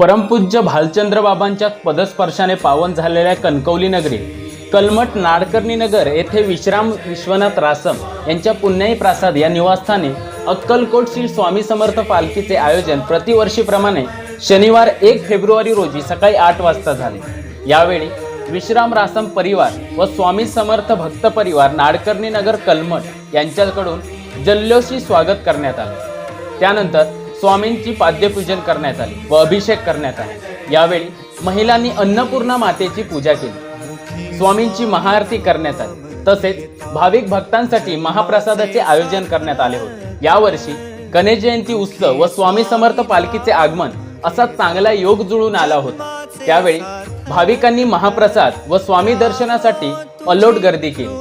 परमपूज्य भालचंद्र बाबांच्या पदस्पर्शाने पावन झालेल्या कणकवली नगरी कलमट नाडकर्णी नगर येथे विश्राम विश्वनाथ रासम यांच्या पुण्याई प्रासाद या निवासस्थानी अक्कलकोट श्री स्वामी समर्थ पालखीचे आयोजन प्रतिवर्षीप्रमाणे शनिवार एक फेब्रुवारी रोजी सकाळी आठ वाजता झाले. यावेळी विश्राम रासम परिवार व स्वामी समर्थ भक्त परिवार नाडकर्णी नगर कलमठ यांच्याकडून जल्लोषी स्वागत करण्यात आले. त्यानंतर स्वामींची पाद्यपूजन करण्यात आली व अभिषेक करण्यात आला. यावेळी महिलांनी अन्नपूर्णा मातेची पूजा केली. स्वामींची महाआरती करण्यात आली. तसेच भाविक भक्तांसाठी महाप्रसादाचे आयोजन करण्यात आले होते. यावर्षी गणेश जयंती उत्सव व स्वामी समर्थ पालखीचे आगमन असा चांगला योग जुळून आला होता. त्यावेळी भाविकांनी महाप्रसाद व स्वामी दर्शनासाठी अलोट गर्दी केली.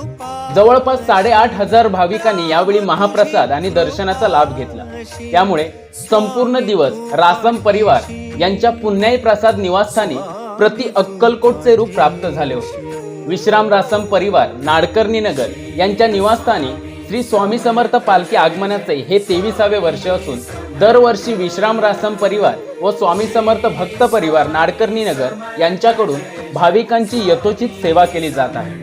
जवळपास साडेआठ हजार भाविकांनी यावेळी महाप्रसाद आणि दर्शनाचा लाभ घेतला. त्यामुळे संपूर्ण दिवस रासम परिवार यांच्या पुण्याई प्रसाद निवासस्थानी प्रति अक्कलकोटचे रूप प्राप्त झाले होते. विश्राम रासम परिवार नाडकर्णी नगर यांच्या निवासस्थानी श्री स्वामी समर्थ पालखी आगमनाचे हे तेविसावे वर्ष असून दरवर्षी विश्राम रासम परिवार व स्वामी समर्थ भक्त परिवार नाडकर्णी नगर यांच्याकडून भाविकांची यथोचित सेवा केली जात आहे.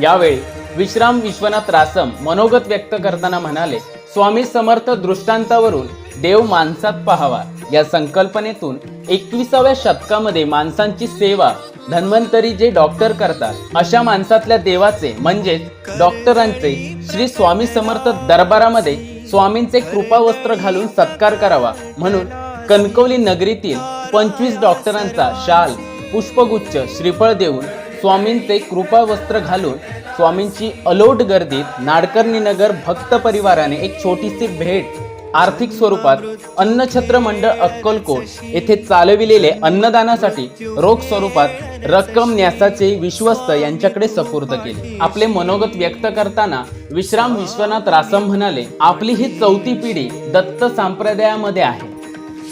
यावेळी विश्राम विश्वनाथ रासम मनोगत व्यक्त करताना म्हणाले स्वामी समर्थ दृष्टांतावरून देव माणसात पहावा. या संकल्पनेतून एकविसाव्या शतकामध्ये माणसांची सेवा धन्वंतरी जे डॉक्टर करतात अशा माणसातल्या देवाचे म्हणजेच डॉक्टरांचे श्री स्वामी समर्थ दरबारामध्ये स्वामींचे कृपावस्त्र घालून सत्कार करावा. म्हणून कणकवली नगरीतील पंचवीस डॉक्टरांचा शाल पुष्पगुच्छ श्रीफळ देऊन स्वामींचे कृपावस्त्र घालून स्वामींची अलोट गर्दीत नाडकर्णी नगर भक्त परिवाराने एक छोटीशी भेट आर्थिक स्वरूपात अन्नछत्र मंडळ अक्कलकोट येथे चालविलेले अन्नदानासाठी रोख स्वरूपात रक्कम न्यासाचे विश्वस्त यांच्याकडे सपूर्द केले. आपले मनोगत व्यक्त करताना विश्राम विश्वनाथ रासम म्हणाले आपली ही चौथी पिढी दत्त संप्रदायामध्ये आहे.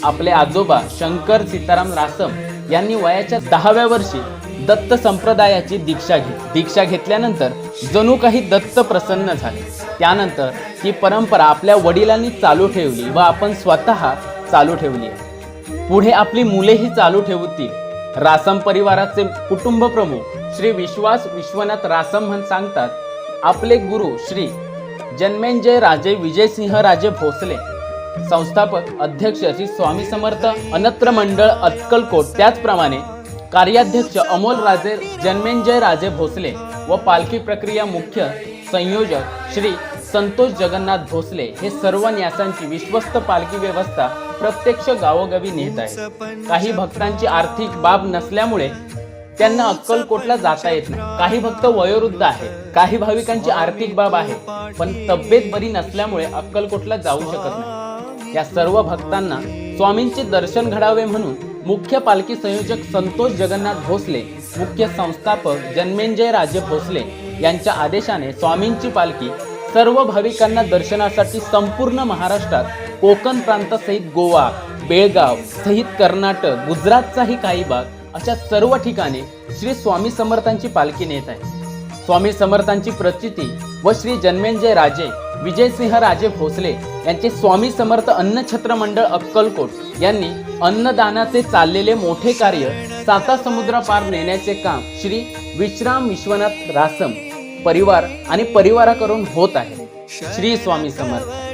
आपले आजोबा शंकर सीताराम रासम यांनी वयाच्या दहाव्या वर्षी दत्त संप्रदायाची दीक्षा घेत दीक्षा घेतल्यानंतर जणू काही दत्त प्रसन्न झाले. त्यानंतर ही परंपरा आपल्या वडिलांनी चालू ठेवली व आपण स्वतः चालू ठेवली आहे. पुढे आपली मुलेही चालू ठेवतील. रासम परिवाराचे कुटुंब प्रमुख श्री विश्वास विश्वनाथ रासम म्हण सांगतात आपले गुरु श्री जन्मेंजय राजे विजयसिंह राजे भोसले संस्थापक अध्यक्ष श्री स्वामी समर्थ अनत्र मंडळ अक्कलकोट त्याचप्रमाणे कार्याध्यक्ष अमोल राजे जन्मेंजय राजे भोसले व पालखी प्रक्रिया मुख्य संयोजक श्री संतोष जगन्नाथ भोसले हे सर्व न्यासांची विश्वस्त पालखी व्यवस्था प्रत्यक्ष गावोगावी नेत आहे काही भक्तांची आर्थिक बाब नसल्यामुळे त्यांना अक्कलकोटला जाता येत नाही. काही भक्त वयोवृद्ध आहेत काही भाविकांची आर्थिक बाब आहे पण तब्येत बरी नसल्यामुळे अक्कलकोटला जाऊ शकत नाही. या सर्व भक्तांना स्वामींचे दर्शन घडावे म्हणून मुख्य पालखी संयोजक संतोष जगन्नाथ भोसले मुख्य संस्थापक जन्मेंजय राजे भोसले यांच्या आदेशाने स्वामींची पालखी सर्व भाविकांना दर्शनासाठी संपूर्ण महाराष्ट्रात कोकण प्रांतासहित गोवा बेळगाव सहित कर्नाटक गुजरातचाही काही भाग अशा सर्व ठिकाणी श्री स्वामी समर्थांची पालखी नेत आहे. स्वामी समर्थांची प्रचिती व श्री जन्मेंजय राजे विजयसिंह राजे भोसले यांचे स्वामी समर्थ अन्नछत्र मंडळ अक्कलकोट यांनी अन्नदानाचे चाललेले मोठे कार्य साता समुद्रापार नेण्याचे काम श्री विश्राम विश्वनाथ रासम परिवार आणि परिवाराकडून होत आहे. श्री स्वामी समर्थ.